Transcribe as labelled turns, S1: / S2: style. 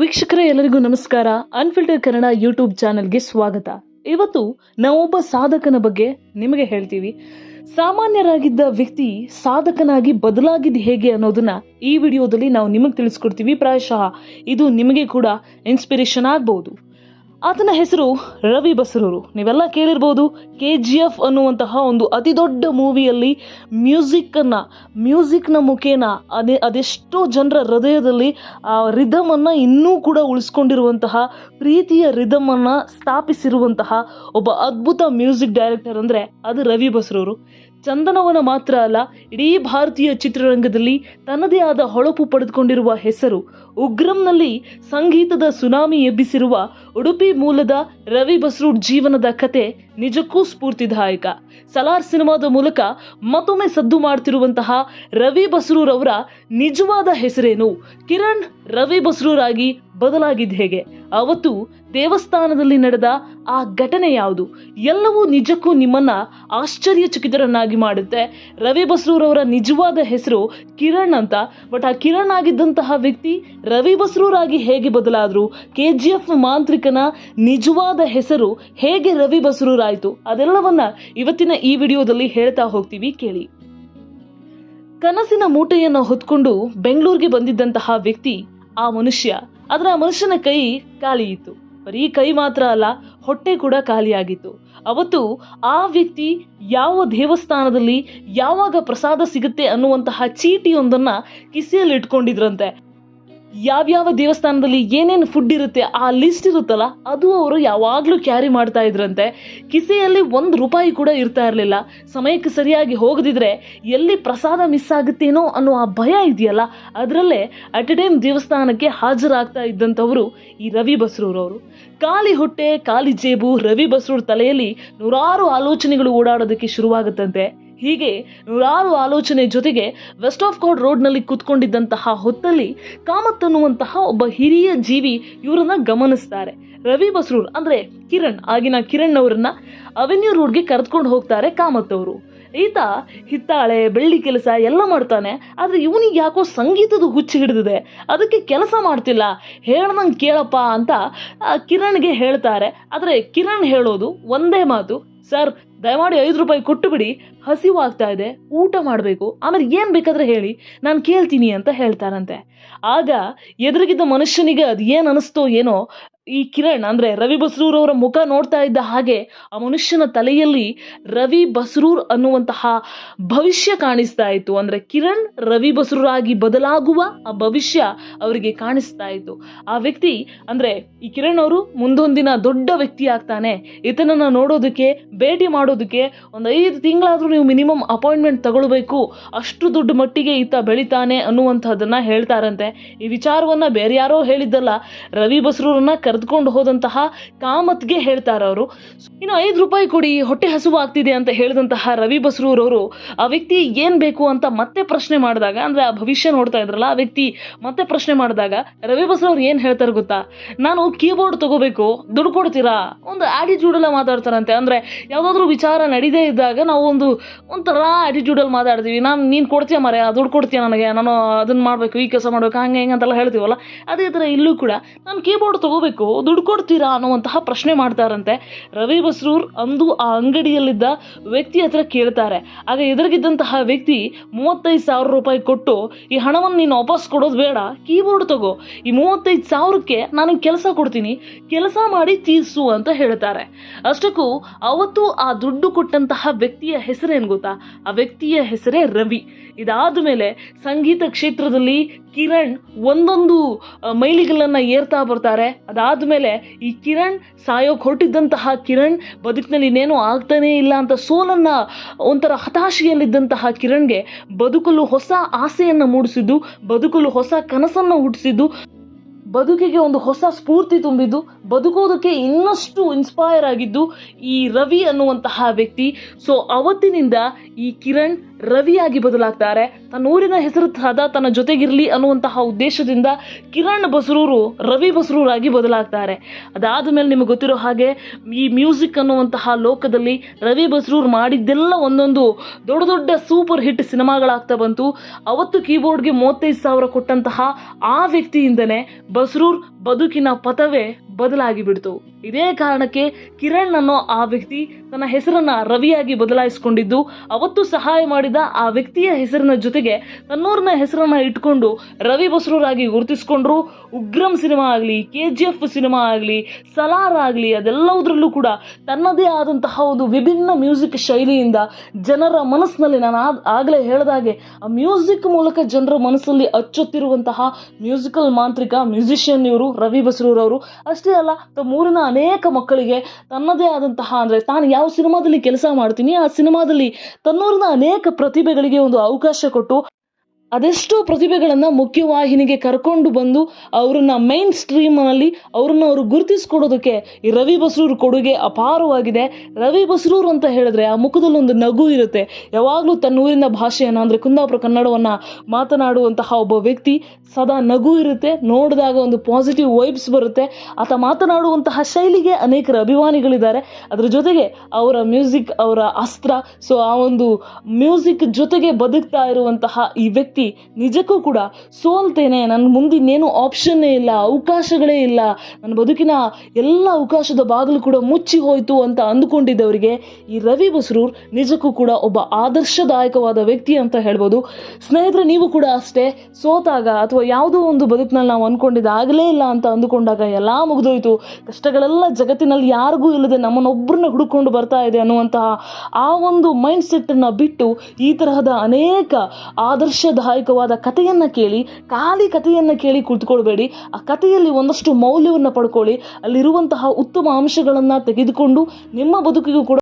S1: ವೀಕ್ಷಕರೇ, ಎಲ್ಲರಿಗೂ ನಮಸ್ಕಾರ. ಅನ್ಫಿಲ್ಟರ್ ಕನ್ನಡ ಯೂಟ್ಯೂಬ್ ಚಾನೆಲ್ಗೆ ಸ್ವಾಗತ. ಇವತ್ತು ನಾವೊಬ್ಬ ಸಾಧಕನ ಬಗ್ಗೆ ನಿಮಗೆ ಹೇಳ್ತೀವಿ. ಸಾಮಾನ್ಯರಾಗಿದ್ದ ವ್ಯಕ್ತಿ ಸಾಧಕನಾಗಿ ಬದಲಾಗಿದ್ದು ಹೇಗೆ ಅನ್ನೋದನ್ನ ಈ ವಿಡಿಯೋದಲ್ಲಿ ನಾವು ನಿಮಗೆ ತಿಳಿಸ್ಕೊಡ್ತೀವಿ. ಪ್ರಾಯಶಃ ಇದು ನಿಮಗೆ ಕೂಡ ಇನ್ಸ್ಪಿರೇಷನ್ ಆಗ್ಬಹುದು ಆತನ ಹೆಸರು ರವಿ ಬಸರೂರು. ನೀವೆಲ್ಲ ಕೇಳಿರ್ಬೋದು ಕೆ ಜಿ ಎಫ್ ಅನ್ನುವಂತಹ ಒಂದು ಅತಿ ದೊಡ್ಡ ಮೂವಿಯಲ್ಲಿ ಮ್ಯೂಸಿಕ್ಕನ್ನು ಮ್ಯೂಸಿಕ್ನ ಮುಖೇನ ಅದೇ, ಅದೆಷ್ಟೋ ಜನರ ಹೃದಯದಲ್ಲಿ ಆ ರಿದಮನ್ನು ಇನ್ನೂ ಕೂಡ ಉಳಿಸ್ಕೊಂಡಿರುವಂತಹ, ಪ್ರೀತಿಯ ರಿದಮನ್ನು ಸ್ಥಾಪಿಸಿರುವಂತಹ ಒಬ್ಬ ಅದ್ಭುತ ಮ್ಯೂಸಿಕ್ ಡೈರೆಕ್ಟರ್ ಅಂದರೆ ಅದು ರವಿ ಬಸರೂರು. ಚಂದನವನ ಮಾತ್ರ ಅಲ್ಲ, ಇಡೀ ಭಾರತೀಯ ಚಿತ್ರರಂಗದಲ್ಲಿ ತನ್ನದೇ ಆದ ಹೊಳಪು ಪಡೆದುಕೊಂಡಿರುವ ಹೆಸರು. ಉಗ್ರಂನಲ್ಲಿ ಸಂಗೀತದ ಸುನಾಮಿ ಎಬ್ಬಿಸಿರುವ ಉಡುಪಿ ಮೂಲದ ರವಿ ಬಸ್ರೂರ್ ಜೀವನದ ಕತೆ ನಿಜಕ್ಕೂ ಸ್ಫೂರ್ತಿದಾಯಕ. ಸಲಾರ್ ಸಿನಿಮಾದ ಮೂಲಕ ಮತ್ತೊಮ್ಮೆ ಸದ್ದು ಮಾಡ್ತಿರುವಂತಹ ರವಿ ಬಸ್ರೂರ್ ಅವರ ನಿಜವಾದ ಹೆಸರೇನು? ಕಿರಣ್ ರವಿ ಬಸ್ರೂರ್ ಆಗಿ ಬದಲಾಗಿದ್ದು ಹೇಗೆ? ಅವತ್ತು ದೇವಸ್ಥಾನದಲ್ಲಿ ನಡೆದ ಆ ಘಟನೆ ಯಾವುದು? ಎಲ್ಲವೂ ನಿಜಕ್ಕೂ ನಿಮ್ಮನ್ನ ಆಶ್ಚರ್ಯಚಕಿತರನ್ನಾಗಿ ಮಾಡುತ್ತೆ. ರವಿ ಬಸ್ರೂರ್ ಅವರ ನಿಜವಾದ ಹೆಸರು ಕಿರಣ್ ಅಂತ. ಬಟ್ ಆ ಕಿರಣ್ ಆಗಿದ್ದಂತಹ ವ್ಯಕ್ತಿ ರವಿ ಬಸ್ರೂರ್ ಆಗಿ ಹೇಗೆ ಬದಲಾದ್ರು? ಕೆ ಜಿ ಎಫ್ ಮಾಂತ್ರಿಕನ ನಿಜವಾದ ಹೆಸರು ಹೇಗೆ ರವಿ ಬಸರೂರಾಯಿತು ಅದೆಲ್ಲವನ್ನ ಇವತ್ತಿನ ಈ ವಿಡಿಯೋದಲ್ಲಿ ಹೇಳ್ತಾ ಹೋಗ್ತೀವಿ ಕೇಳಿ. ಕನಸಿನ ಮೂಟೆಯನ್ನು ಹೊತ್ಕೊಂಡು ಬೆಂಗಳೂರಿಗೆ ಬಂದಿದ್ದಂತಹ ವ್ಯಕ್ತಿ ಆ ಮನುಷ್ಯ. ಆದ್ರೆ ಆ ಮನುಷ್ಯನ ಕೈ ಖಾಲಿ ಇತ್ತು. ಬರೀ ಕೈ ಮಾತ್ರ ಅಲ್ಲ, ಹೊಟ್ಟೆ ಕೂಡ ಖಾಲಿಯಾಗಿತ್ತು ಅವತ್ತು ಆ ವ್ಯಕ್ತಿ ಯಾವ ದೇವಸ್ಥಾನದಲ್ಲಿ ಯಾವಾಗ ಪ್ರಸಾದ ಸಿಗುತ್ತೆ ಅನ್ನುವಂತಹ ಚೀಟಿಯೊಂದನ್ನ ಕಿಸೆಯಲ್ಲಿ ಇಟ್ಕೊಂಡಿದ್ರಂತೆ ಯಾವ್ಯಾವ ದೇವಸ್ಥಾನದಲ್ಲಿ ಏನೇನು ಫುಡ್ ಇರುತ್ತೆ ಆ ಲಿಸ್ಟ್ ಇರುತ್ತಲ್ಲ, ಅದು ಅವರು ಯಾವಾಗಲೂ ಕ್ಯಾರಿ ಮಾಡ್ತಾ ಇದ್ರಂತೆ. ಕಿಸೆಯಲ್ಲಿ ಒಂದು ರೂಪಾಯಿ ಕೂಡ ಇರ್ತಾ ಇರಲಿಲ್ಲ. ಸಮಯಕ್ಕೆ ಸರಿಯಾಗಿ ಹೋಗದಿದ್ರೆ ಎಲ್ಲಿ ಪ್ರಸಾದ ಮಿಸ್ ಆಗುತ್ತೇನೋ ಅನ್ನೋ ಆ ಭಯ ಇದೆಯಲ್ಲ, ಅದರಲ್ಲೇ ಅಟ್ ಟೈಮ್ ದೇವಸ್ಥಾನಕ್ಕೆ ಹಾಜರಾಗ್ತಾ ಇದ್ದಂಥವರು ಈ ರವಿ ಬಸ್ರೂರವರು ಖಾಲಿ ಹೊಟ್ಟೆ, ಖಾಲಿ ಜೇಬು, ರವಿ ಬಸ್ರೂರ್ ತಲೆಯಲ್ಲಿ ನೂರಾರು ಆಲೋಚನೆಗಳು ಓಡಾಡೋದಕ್ಕೆ ಶುರುವಾಗುತ್ತಂತೆ. ಹೀಗೆ ನೂರಾರು ಆಲೋಚನೆ ಜೊತೆಗೆ ವೆಸ್ಟ್ ಆಫ್ ಕೋರ್ಟ್ ರೋಡ್ನಲ್ಲಿ ಕೂತ್ಕೊಂಡಿದ್ದಂತಹ ಹೊತ್ತಲ್ಲಿ ಕಾಮತ್ ಅನ್ನುವಂತಹ ಒಬ್ಬ ಹಿರಿಯ ಜೀವಿ ಇವರನ್ನ ಗಮನಿಸ್ತಾರೆ. ರವಿ ಬಸ್ರೂರ್ ಅಂದ್ರೆ ಕಿರಣ್, ಆಗಿನ ಕಿರಣ್ ಅವರನ್ನ ಅವೆನ್ಯೂ ರೋಡ್ಗೆ ಕರೆದುಕೊಂಡು ಹೋಗ್ತಾರೆ ಕಾಮತ್ ಅವರು. ಈತ ಹಿತ್ತಾಳೆ, ಬೆಳ್ಳಿ ಕೆಲಸ ಎಲ್ಲ ಮಾಡ್ತಾನೆ, ಆದರೆ ಇವನಿಗೆ ಯಾಕೋ ಸಂಗೀತದ ಹುಚ್ಚು ಹಿಡಿದಿದೆ. ಅದಕ್ಕೆ ಕೆಲಸ ಮಾಡ್ತಿಲ್ಲ. ಹೇಳ್ದಂಗೆ ಕೇಳಪ್ಪ ಅಂತ ಕಿರಣ್ಗೆ ಹೇಳ್ತಾರೆ. ಆದರೆ ಕಿರಣ್ ಹೇಳೋದು ಒಂದೇ ಮಾತು, ಸರ್ ದಯಮಾಡಿ ಐದು ರೂಪಾಯಿ ಕೊಟ್ಟು ಬಿಡಿ ಹಸಿವು ಆಗ್ತಾ ಇದೆ, ಊಟ ಮಾಡಬೇಕು. ಆಮೇಲೆ ಏನು ಬೇಕಾದ್ರೆ ಹೇಳಿ, ನಾನು ಕೇಳ್ತೀನಿ ಅಂತ ಹೇಳ್ತಾರಂತೆ. ಆಗ ಎದುರಿಗಿದ್ದ ಮನುಷ್ಯನಿಗೆ ಅದು ಏನು ಅನಿಸ್ತೋ ಏನೋ ಈ ಕಿರಣ್ ಅಂದರೆ ರವಿ ಬಸ್ರೂರ್ ಅವರ ಮುಖ ನೋಡ್ತಾ ಇದ್ದ ಹಾಗೆ ಆ ಮನುಷ್ಯನ ತಲೆಯಲ್ಲಿ ರವಿ ಬಸ್ರೂರ್ ಅನ್ನುವಂತಹ ಭವಿಷ್ಯ ಕಾಣಿಸ್ತಾ ಇತ್ತು. ಅಂದರೆ ಕಿರಣ್ ರವಿ ಬಸ್ರೂರ್ ಆಗಿ ಬದಲಾಗುವ ಆ ಭವಿಷ್ಯ ಅವರಿಗೆ ಕಾಣಿಸ್ತಾ ಇತ್ತು. ಆ ವ್ಯಕ್ತಿ ಅಂದರೆ ಈ ಕಿರಣ್ ಅವರು ಮುಂದೊಂದಿನ ದೊಡ್ಡ ವ್ಯಕ್ತಿ ಆಗ್ತಾನೆ. ಈತನನ್ನು ನೋಡೋದಕ್ಕೆ, ಭೇಟಿ ಮಾಡೋದಕ್ಕೆ ಒಂದು ಐದು ತಿಂಗಳಾದರೂ ನೀವು ಮಿನಿಮಮ್ ಅಪಾಯಿಂಟ್ಮೆಂಟ್ ತಗೊಳ್ಬೇಕು. ಅಷ್ಟು ದೊಡ್ಡ ಮಟ್ಟಿಗೆ ಈತ ಬೆಳಿತಾನೆ ಅನ್ನುವಂಥದ್ದನ್ನ ಹೇಳ್ತಾರಂತೆ. ಈ ವಿಚಾರವನ್ನ ಬೇರೆ ಯಾರೋ ಹೇಳಿದ್ದಲ್ಲ, ರವಿ ಬಸ್ರೂರನ್ನ ಕರೆದುಕೊಂಡು ಹೋದಂತಹ ಕಾಮತ್ಗೆ ಹೇಳ್ತಾರೆ ಅವರು. ಇನ್ನು ಐದು ರೂಪಾಯಿ ಕೊಡಿ, ಹೊಟ್ಟೆ ಹಸುವಾಗ್ತಿದೆ ಅಂತ ಹೇಳಿದಂತಹ ರವಿ ಬಸ್ರೂರ್ ಅವರು ಆ ವ್ಯಕ್ತಿ ಏನ್ ಬೇಕು ಅಂತ ಮತ್ತೆ ಪ್ರಶ್ನೆ ಮಾಡಿದಾಗ, ಅಂದ್ರೆ ಆ ಭವಿಷ್ಯ ನೋಡ್ತಾ ಇದ್ರಲ್ಲ, ಆ ವ್ಯಕ್ತಿ ಮತ್ತೆ ಪ್ರಶ್ನೆ ಮಾಡಿದಾಗ ರವಿ ಬಸ್ರೂರ್ ಏನು ಹೇಳ್ತಾರೆ ಗೊತ್ತಾ? ನಾನು ಕೀಬೋರ್ಡ್ ತಗೋಬೇಕು, ದುಡ್ಡು ಕೊಡ್ತೀರಾ? ಒಂದು ಆಟಿಟ್ಯೂಡ್ ಎಲ್ಲ ಮಾತಾಡ್ತಾರಂತೆ. ಅಂದ್ರೆ ಯಾವುದಾದ್ರೂ ವಿಚಾರ ನಡೀದೇ ಇದ್ದಾಗ ನಾವು ಒಂದು, ಒಂಥರ ಆಟಿಟ್ಯೂಡ್ ಅಲ್ಲಿ ಮಾತಾಡ್ತೀವಿ. ನಾನು, ನೀನು ಕೊಡ್ತೀಯ ಮರೆ ದುಡ್ಡು ಕೊಡ್ತೀಯ ನನಗೆ? ನಾನು ಅದನ್ನ ಮಾಡಬೇಕು, ಈ ಕೆಲಸ ಮಾಡಬೇಕು, ಹಂಗೆ ಹಿಂಗೆ ಅಂತೆಲ್ಲ ಹೇಳ್ತೀವಲ್ಲ? ಅದೇ ಥರ ಇಲ್ಲೂ ಕೂಡ ನಾನು ಕೀಬೋರ್ಡ್ ತಗೋಬೇಕು. ದುಡ್ಡು ಕೊಡ್ತೀರಾ ಅನ್ನುವಂತಹ ಪ್ರಶ್ನೆ ಮಾಡ್ತಾರಂತೆ. ರವಿ ಬಸ್ರೂರ್ ಅಂದು ಆ ಅಂಗಡಿಯಲ್ಲಿದ್ದ ವ್ಯಕ್ತಿ ಹತ್ರ ಕೇಳ್ತಾರೆ. ಆಗ ಎದುರಿಗಿದ್ದಂತಹ ವ್ಯಕ್ತಿ ಮೂವತ್ತೈದು ಸಾವಿರ ರೂಪಾಯಿ ಕೊಟ್ಟು, ಈ ಹಣವನ್ನು ನೀನು ವಾಪಸ್ ಕೊಡೋದು ಬೇಡ, ಕೀಬೋರ್ಡ್ ತಗೋ. ಈ ಮೂವತ್ತೈದು ಸಾವಿರಕ್ಕೆ ನಾನು ಕೆಲಸ ಕೊಡ್ತೀನಿ. ಕೆಲಸ ಮಾಡಿ ತೀರಿಸು ಅಂತ ಹೇಳ್ತಾರೆ. ಅಷ್ಟಕ್ಕೂ ಅವತ್ತು ಆ ದುಡ್ಡು ಕೊಟ್ಟಂತಹ ವ್ಯಕ್ತಿಯ ಹೆಸರೇನು ಗೊತ್ತಾ? ಆ ವ್ಯಕ್ತಿಯ ಹೆಸರೇ ರವಿ. ಇದಾದ ಮೇಲೆ ಸಂಗೀತ ಕ್ಷೇತ್ರದಲ್ಲಿ ಕಿರಣ್ ಒಂದೊಂದು ಮೈಲಿಗಲ್ಲನ್ನ ಏರ್ತಾ ಬರ್ತಾರೆ. ಅದಾದ ಮೇಲೆ ಈ ಕಿರಣ್ ಸಾಯೋಕ್ ಹೊರಟಿದ್ದಂತಹ ಕಿರಣ್ ಬದುಕಿನಲ್ಲಿ ಇನ್ನೇನೂ ಆಗ್ತಾನೇ ಇಲ್ಲ ಅಂತ ಸೋಲನ್ನ ಒಂಥರ ಹತಾಶೆಯಲ್ಲಿದ್ದಂತಹ ಕಿರಣ್ಗೆ ಬದುಕಲು ಹೊಸ ಆಸೆಯನ್ನು ಮೂಡಿಸಿದ್ದು, ಬದುಕಲು ಹೊಸ ಕನಸನ್ನು ಹುಟ್ಟಿಸಿದ್ದು, ಬದುಕಿಗೆ ಒಂದು ಹೊಸ ಸ್ಫೂರ್ತಿ ತುಂಬಿದ್ದು, ಬದುಕೋದಕ್ಕೆ ಇನ್ನಷ್ಟು ಇನ್ಸ್ಪೈರ್ ಆಗಿದ್ದು ಈ ರವಿ ಅನ್ನುವಂತಹ ವ್ಯಕ್ತಿ. ಸೊ ಅವತ್ತಿನಿಂದ ಈ ಕಿರಣ್ ರವಿಯಾಗಿ ಬದಲಾಗ್ತಾರೆ. ತನ್ನ ಊರಿನ ಹೆಸರು ಸದಾ ತನ್ನ ಜೊತೆಗಿರಲಿ ಅನ್ನುವಂತಹ ಉದ್ದೇಶದಿಂದ ಕಿರಣ್ ಬಸರೂರು ರವಿ ಬಸರೂರಾಗಿ ಬದಲಾಗ್ತಾರೆ. ಅದಾದ ಮೇಲೆ ನಿಮಗೆ ಗೊತ್ತಿರೋ ಹಾಗೆ ಈ ಮ್ಯೂಸಿಕ್ ಅನ್ನುವಂತಹ ಲೋಕದಲ್ಲಿ ರವಿ ಬಸರೂರ್ ಮಾಡಿದ್ದೆಲ್ಲ ಒಂದೊಂದು ದೊಡ್ಡ ದೊಡ್ಡ ಸೂಪರ್ ಹಿಟ್ ಸಿನಿಮಾಗಳಾಗ್ತಾ ಬಂತು. ಅವತ್ತು ಕೀಬೋರ್ಡ್ಗೆ ಮೂವತ್ತೈದು ಸಾವಿರ ಕೊಟ್ಟಂತಹ ಆ ವ್ಯಕ್ತಿಯಿಂದನೇ ಬಸ್ರೂರ್ ಬದುಕಿನ ಪಥವೇ ಬದಲಾಗಿ ಬಿಡ್ತು. ಇದೇ ಕಾರಣಕ್ಕೆ ಕಿರಣ್ ಅನ್ನೋ ಆ ವ್ಯಕ್ತಿ ತನ್ನ ಹೆಸರನ್ನ ರವಿಯಾಗಿ ಬದಲಾಯಿಸಿಕೊಂಡಿದ್ದು, ಅವತ್ತು ಸಹಾಯ ಮಾಡಿದ ಆ ವ್ಯಕ್ತಿಯ ಹೆಸರಿನ ಜೊತೆಗೆ ತನ್ನೂರ್ನ ಹೆಸರನ್ನ ಇಟ್ಕೊಂಡು ರವಿ ಬಸ್ರೂರಾಗಿ ಗುರುತಿಸ್ಕೊಂಡ್ರು. ಉಗ್ರಂ ಸಿನಿಮಾ ಆಗಲಿ, ಕೆ ಜಿ ಎಫ್ ಸಿನಿಮಾ ಆಗಲಿ, ಸಲಾರ್ ಆಗಲಿ ಅದೆಲ್ಲದರಲ್ಲೂ ಕೂಡ ತನ್ನದೇ ಆದಂತಹ ಒಂದು ವಿಭಿನ್ನ ಮ್ಯೂಸಿಕ್ ಶೈಲಿಯಿಂದ ಜನರ ಮನಸ್ಸಿನಲ್ಲಿ ನಾನು ಆಗ್- ಆಗಲೇ ಹೇಳಿದಾಗೆ ಆ ಮ್ಯೂಸಿಕ್ ಮೂಲಕ ಜನರ ಮನಸ್ಸಲ್ಲಿ ಅಚ್ಚೊತ್ತಿರುವಂತಹ ಮ್ಯೂಸಿಕಲ್ ಮಾಂತ್ರಿಕ ಮ್ಯೂಸಿಷಿಯನ್ ಇವರು ರವಿ ಬಸ್ರೂರವರು. ಅಷ್ಟೇ ಅಲ್ಲ ತಮ್ಮೂರಿನ ಅನೇಕ ಮಕ್ಕಳಿಗೆ ತನ್ನದೇ ಆದಂತಹ ಅಂದರೆ ತಾನು ಯಾವ ಸಿನಿಮಾದಲ್ಲಿ ಕೆಲಸ ಮಾಡ್ತೀನಿ, ಆ ಸಿನಿಮಾದಲ್ಲಿ ತನ್ನೂರಿನ ಅನೇಕ ಪ್ರತಿಭೆಗಳಿಗೆ ಒಂದು ಅವಕಾಶ ಕೊಟ್ಟು ಅದೆಷ್ಟೋ ಪ್ರತಿಭೆಗಳನ್ನು ಮುಖ್ಯವಾಹಿನಿಗೆ ಕರ್ಕೊಂಡು ಬಂದು ಅವರನ್ನು ಮೈನ್ ಸ್ಟ್ರೀಮ್ನಲ್ಲಿ ಅವ್ರನ್ನ ಅವರು ಗುರುತಿಸ್ಕೊಡೋದಕ್ಕೆ ಈ ರವಿ ಬಸ್ರೂರ್ ಕೊಡುಗೆ ಅಪಾರವಾಗಿದೆ. ರವಿ ಬಸ್ರೂರ್ ಅಂತ ಹೇಳಿದ್ರೆ ಆ ಮುಖದಲ್ಲಿ ಒಂದು ನಗು ಇರುತ್ತೆ. ಯಾವಾಗಲೂ ತನ್ನ ಊರಿನ ಭಾಷೆಯನ್ನು ಅಂದರೆ ಕುಂದಾಪುರ ಕನ್ನಡವನ್ನು ಮಾತನಾಡುವಂತಹ ಒಬ್ಬ ವ್ಯಕ್ತಿ ಸದಾ ನಗು ಇರುತ್ತೆ, ನೋಡಿದಾಗ ಒಂದು ಪಾಸಿಟಿವ್ ವೈಬ್ಸ್ ಬರುತ್ತೆ. ಆತ ಮಾತನಾಡುವಂತಹ ಶೈಲಿಗೆ ಅನೇಕರ ಅಭಿಮಾನಿಗಳಿದ್ದಾರೆ. ಅದರ ಜೊತೆಗೆ ಅವರ ಮ್ಯೂಸಿಕ್ ಅವರ ಅಸ್ತ್ರ ಸೊ ಆ ಒಂದು ಮ್ಯೂಸಿಕ್ ಜೊತೆಗೆ ಬದುಕ್ತಾ ಇರುವಂತಹ ಈ ವ್ಯಕ್ತಿ ನಿಜಕ್ಕೂ ಕೂಡ ಸೋಲ್ತೇನೆ. ನನ್ನ ಮುಂದಿನ್ನೇನು ಆಪ್ಷನ್ನೇ ಇಲ್ಲ, ಅವಕಾಶಗಳೇ ಇಲ್ಲ. ನನ್ನ ಬದುಕಿನ ಎಲ್ಲ ಅವಕಾಶದ ಬಾಗಿಲು ಕೂಡ ಮುಚ್ಚಿ ಹೋಯಿತು ಅಂತ ಅಂದುಕೊಂಡಿದ್ದವರಿಗೆ ಈ ರವಿ ಬಸ್ರೂರ್ ನಿಜಕ್ಕೂ ಕೂಡ ಒಬ್ಬ ಆದರ್ಶದಾಯಕವಾದ ವ್ಯಕ್ತಿ ಅಂತ ಹೇಳ್ಬೋದು. ಸ್ನೇಹಿತರೆ, ನೀವು ಕೂಡ ಅಷ್ಟೇ ಸೋತಾಗ ಅಥವಾ ಯಾವುದೋ ಒಂದು ಬದುಕಿನಲ್ಲಿ ನಾವು ಅಂದ್ಕೊಂಡಿದ್ದಾಗಲೇ ಇಲ್ಲ ಅಂತ ಅಂದುಕೊಂಡಾಗ ಎಲ್ಲ ಮುಗಿದೋಯ್ತು. ಕಷ್ಟಗಳೆಲ್ಲ ಜಗತ್ತಿನಲ್ಲಿ ಯಾರಿಗೂ ಇಲ್ಲದೆ ನಮ್ಮನ್ನೊಬ್ಬರನ್ನ ಹುಡುಕೊಂಡು ಬರ್ತಾ ಇದೆ ಅನ್ನುವಂತಹ ಆ ಒಂದು ಮೈಂಡ್ ಸೆಟ್ಟನ್ನು ಬಿಟ್ಟು ಈ ತರಹದ ಅನೇಕ ಆದರ್ಶದಾಯಕವಾದ ಕಥೆಯನ್ನು ಕೇಳಿ, ಖಾಲಿ ಕಥೆಯನ್ನು ಕೇಳಿ ಕುಳಿತುಕೊಳ್ಬೇಡಿ ಆ ಕಥೆಯಲ್ಲಿ ಒಂದಷ್ಟು ಮೌಲ್ಯವನ್ನು ಪಡ್ಕೊಳ್ಳಿ. ಅಲ್ಲಿರುವಂತಹ ಉತ್ತಮ ಅಂಶಗಳನ್ನು ತೆಗೆದುಕೊಂಡು ನಿಮ್ಮ ಬದುಕಿಗೂ ಕೂಡ